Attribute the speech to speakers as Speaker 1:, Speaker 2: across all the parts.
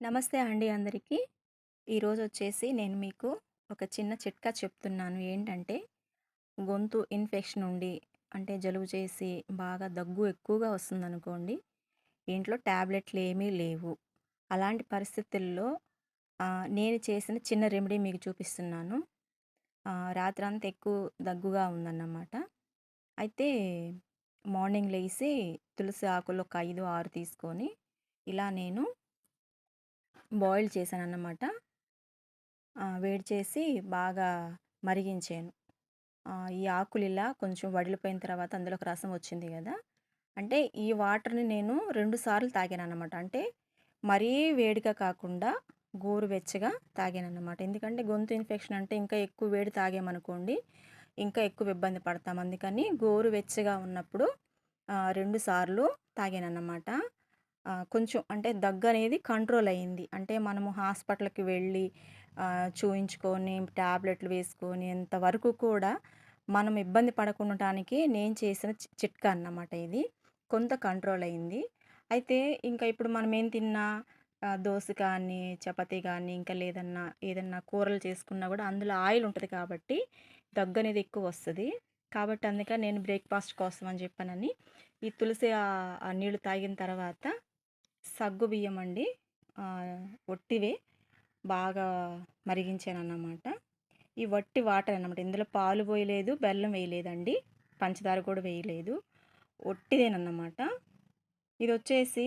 Speaker 1: నమస్తే అండి అందరికీ. ఈరోజు వచ్చేసి నేను మీకు ఒక చిన్న చిట్కా చెప్తున్నాను. ఏంటంటే, గొంతు ఇన్ఫెక్షన్ ఉండి, అంటే జలుబు చేసి బాగా దగ్గు ఎక్కువగా వస్తుందనుకోండి, ఇంట్లో టాబ్లెట్లు ఏమీ లేవు. అలాంటి పరిస్థితుల్లో నేను చేసిన చిన్న రెమెడీ మీకు చూపిస్తున్నాను. రాత్రంతా ఎక్కువ దగ్గుగా ఉందన్నమాట. అయితే మార్నింగ్ లేచి తులసి ఆకులు ఒక 5, 6 తీసుకొని ఇలా నేను బాయిల్ చేశాను అన్నమాట వేడి చేసి బాగా మరిగించాను. ఈ ఆకులు ఇలా కొంచెం వడిలిపోయిన తర్వాత అందులో ఒక రసం వచ్చింది కదా! అంటే ఈ వాటర్‌ని నేను రెండు సార్లు తాగాను అన్నమాట అంటే మరీ వేడిగా కాకుండా గోరువెచ్చగా తాగానన్నమాట. ఎందుకంటే గొంతు ఇన్ఫెక్షన్ అంటే ఇంకా ఎక్కువ వేడి తాగామనుకోండి, ఇంకా ఎక్కువ ఇబ్బంది పడతాం. అందుకని గోరువెచ్చగా ఉన్నప్పుడు రెండు సార్లు తాగాను అన్నమాట కొంచెం అంటే దగ్గు అనేది కంట్రోల్ అయింది. అంటే మనము హాస్పిటల్‌కి వెళ్ళి చూయించుకొని టాబ్లెట్లు వేసుకొని ఎంతవరకు కూడా మనం ఇబ్బంది పడకుండా నేను చేసిన చి చిట్కా అన్నమాట ఇది. కొంత కంట్రోల్ అయింది. అయితే ఇంకా ఇప్పుడు మనం ఏం తిన్నా దోశ కానీ, చపాతి కానీ ఇంకా లేదన్నా ఏదన్నా కూరలు చేసుకున్నా కూడా అందులో ఆయిల్ ఉంటుంది కాబట్టి దగ్గు అనేది ఎక్కువ వస్తుంది కాబట్టి అందుకని నేను బ్రేక్‌ఫాస్ట్ కోసం అని చెప్పానని ఈ తులసి ఆ నీళ్ళు తాగిన తర్వాత సగ్గుబియ్యం అండి వట్టివే బాగా మరిగించానన్నమాట. ఈ వట్టి వాటర్ అన్నమాట. ఇందులో పాలు పోయలేదు, బెల్లం వేయలేదండి. పంచదార కూడా వేయలేదు. వట్టిదేనన్నమాట ఇది వచ్చేసి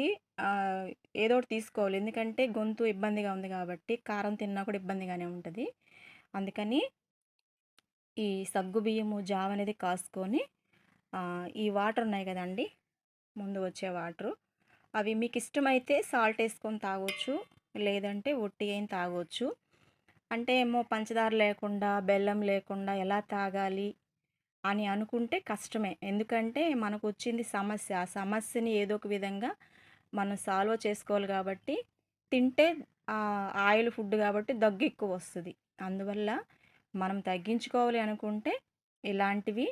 Speaker 1: ఏదో ఒకటి తీసుకోవాలి. ఎందుకంటే గొంతు ఇబ్బందిగా ఉంది కాబట్టి కారం తిన్నా కూడా ఇబ్బందిగానే ఉంటుంది అందుకని ఈ సగ్గుబియ్యము జావ అనేది కాసుకొని ఈ వాటర్ ఉన్నాయి కదండి ముందు వచ్చే వాటరు అవి మీకు ఇష్టమైతే సాల్ట్ వేసుకొని తాగొచ్చు. లేదంటే ఒట్టి అయిన తాగొచ్చు. అంటే ఏమో పంచదార లేకుండా, బెల్లం లేకుండా ఎలా తాగాలి అని అనుకుంటే కష్టమే. ఎందుకంటే మనకు వచ్చింది సమస్య. ఆ సమస్యని ఏదో ఒక విధంగా మనం సాల్వ్ చేసుకోవాలి కాబట్టి తింటే ఆయిల్ ఫుడ్ కాబట్టి దగ్గు వస్తుంది అందువల్ల మనం తగ్గించుకోవాలి అనుకుంటే ఇలాంటివి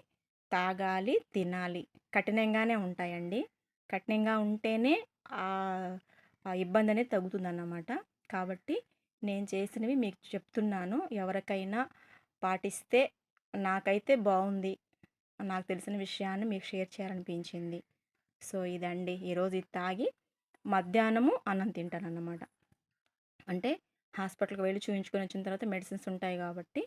Speaker 1: తాగాలి, తినాలి. కఠినంగానే ఉంటాయండి. కఠినంగా ఉంటేనే ఇబ్బంది అనేది ఇబ్బందనేది తగ్గుతుందన్నమాట. కాబట్టి నేను చేసినవి మీకు చెప్తున్నాను. ఎవరికైనా పాటిస్తే నాకైతే బాగుంది నాకు తెలిసిన విషయాన్ని మీకు షేర్ చేయాలనిపించింది. సో, ఇదండి. ఈరోజు ఇది తాగి మధ్యాహ్నము అన్నం తింటాను అన్నమాట అంటే హాస్పిటల్‌కి వెళ్ళి చూపించుకొని వచ్చిన తర్వాత మెడిసిన్స్ ఉంటాయి కాబట్టి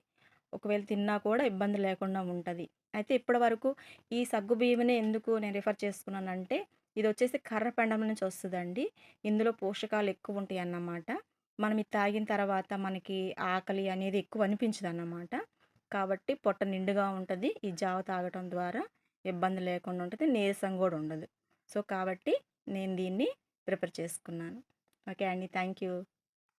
Speaker 1: ఒకవేళ తిన్నా కూడా ఇబ్బంది లేకుండా ఉంటుంది అయితే ఇప్పటి వరకు ఈ సగ్గుబియ్యమనే ఎందుకు నేను రిఫర్ చేసుకున్నానంటే, ఇది వచ్చేసి కర్రపెండం నుంచి వస్తుందండి ఇందులో పోషకాలు ఎక్కువ ఉంటాయి అన్నమాట మనం ఇది తాగిన తర్వాత మనకి ఆకలి అనేది ఎక్కువ అనిపించదన్నమాట. కాబట్టి పొట్ట నిండుగా ఉంటుంది ఈ జావ తాగటం ద్వారా ఇబ్బంది లేకుండా ఉంటుంది నీరసం కూడా ఉండదు. సో, కాబట్టి నేను దీన్ని ప్రిపేర్ చేసుకున్నాను. ఓకే అండి. Thank you.